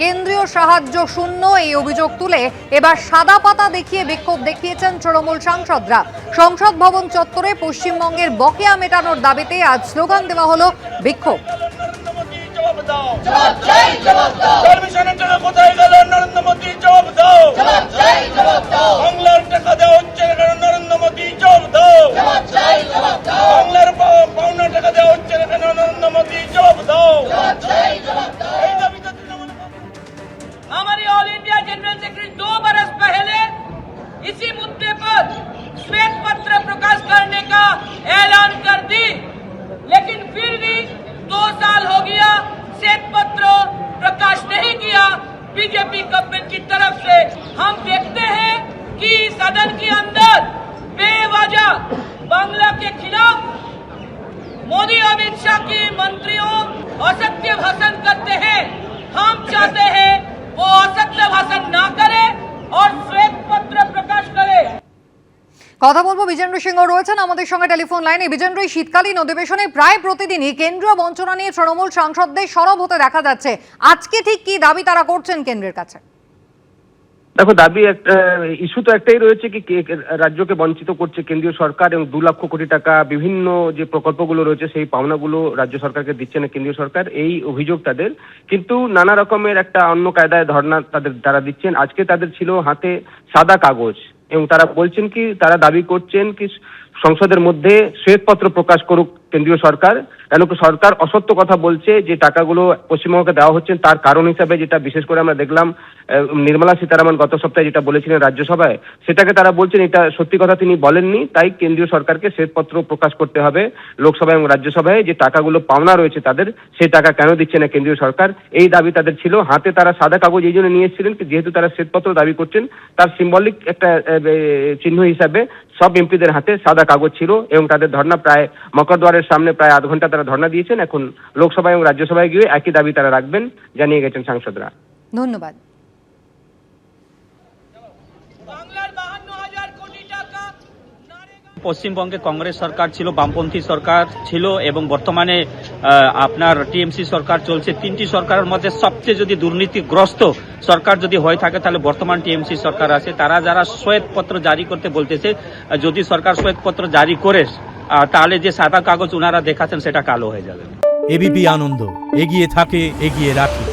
কেন্দ্রীয় সাহায্য শূন্য এই অভিযোগ তুলে এবার সাদা পাতা দেখিয়ে বিক্ষোভ দেখিয়েছেন তৃণমূল সাংসদরা। সংসদ ভবন চত্বরে পশ্চিমবঙ্গের বকেয়া মেটানোর দাবিতে আজ স্লোগান দেওয়া হল বিক্ষোভ। জবাব মোদী জবাব দাও। কোথায় গেল নরেন্দ্র सेक्रेटरी दो बरस पहले इसी मुद्दे पर श्वेत पत्र प्रकाश करने का ऐलान कर दी। लेकिन फिर भी दो साल हो गया श्वेत पत्र प्रकाश नहीं किया। बीजेपी गवर्नमेंट की तरफ़ से हम देखते हैं कि सदन के अंदर কথা বলব, বিজেন্দ্র সিংহ রয়েছেন আমাদের সঙ্গে টেলিফোন লাইনে। বিজেন্দ্র, এই শীতকালীন অধিবেশনে প্রায় প্রতিদিনই কেন্দ্রীয় বঞ্চনা নিয়ে তৃণমূল সাংসদদের সরব হতে দেখা যাচ্ছে। আজকে ঠিক কি দাবি তারা করছেন কেন্দ্রের কাছে? দেখো, দাবি একটা ইস্যু তো একটাই রয়েছে কি, রাজ্যকে বঞ্চিত করছে কেন্দ্রীয় সরকার এবং দু লক্ষ কোটি টাকা বিভিন্ন যে প্রকল্পগুলো রয়েছে, সেই পাওনাগুলো রাজ্য সরকারকে দিচ্ছে না কেন্দ্রীয় সরকার। এই অভিযোগ তাদের। কিন্তু নানা রকমের একটা অন্য কায়দায় ধর্ণা তাদের, তারা দিচ্ছেন। আজকে তাদের ছিল হাতে সাদা কাগজ। এবং তারা বলছেন কি তারা দাবি করছেন কি সংসদের মধ্যে শ্বেতপত্র প্রকাশ করুক কেন্দ্রীয় সরকার, কেন সরকার অসত্য কথা বলছে যে টাকাগুলো পশ্চিমবঙ্গকে দেওয়া হচ্ছে, তার কারণ হিসাবে যেটা বিশেষ করে আমরা দেখলাম নির্মলা সীতারামন গত সপ্তাহে যেটা বলেছিলেন রাজ্যসভায়, সেটাকে তারা বলছেন এটা সত্যি কথা তিনি বলেননি, তাই কেন্দ্রীয় সরকারকে শ্বেতপত্র প্রকাশ করতে হবে লোকসভা এবং রাজ্যসভায় যে টাকাগুলো পাওনা রয়েছে তাদের সেই টাকা কেন দিচ্ছে না কেন্দ্রীয় সরকার? এই দাবি তাদের ছিল, হাতে তারা সাদা কাগজ এই জন্য নিয়ে এসেছিলেন যেহেতু তারা শ্বেতপত্র দাবি করছেন, তার সিম্বলিক একটা চিহ্ন হিসাবে সব এমপিদের হাতে সাদা কাগজ ছিল এবং তাদের ধর্ণা প্রায় মকরদ্বারের সামনে প্রায় আধ ঘণ্টা তারা ধর্ণা দিয়েছেন। এখন লোকসভা এবং রাজ্যসভায় গিয়ে একই দাবি তারা রাখবেন, জানিয়ে গেছেন সাংসদরা। ধন্যবাদ। পশ্চিমবঙ্গে কংগ্রেস সরকার ছিল, বামপন্থী সরকার ছিল এবং বর্তমানে আপনার টিএমসি সরকার চলছে। তিনটি সরকারের মধ্যে সবচেয়ে যদি দুর্নীতিগ্রস্ত সরকার যদি হয়ে থাকে, তাহলে বর্তমান টিএমসি সরকার আছে। তারা যারা শ্বেতপত্র জারি করতে বলতেছে যদি সরকার শ্বেতপত্র জারি করে তাহলে যে সাদা কাগজ ওনারা দেখাচ্ছেন, সেটা কালো হয়ে যাবে। এবিপি আনন্দ, এগিয়ে থাকে, এগিয়ে রাখে।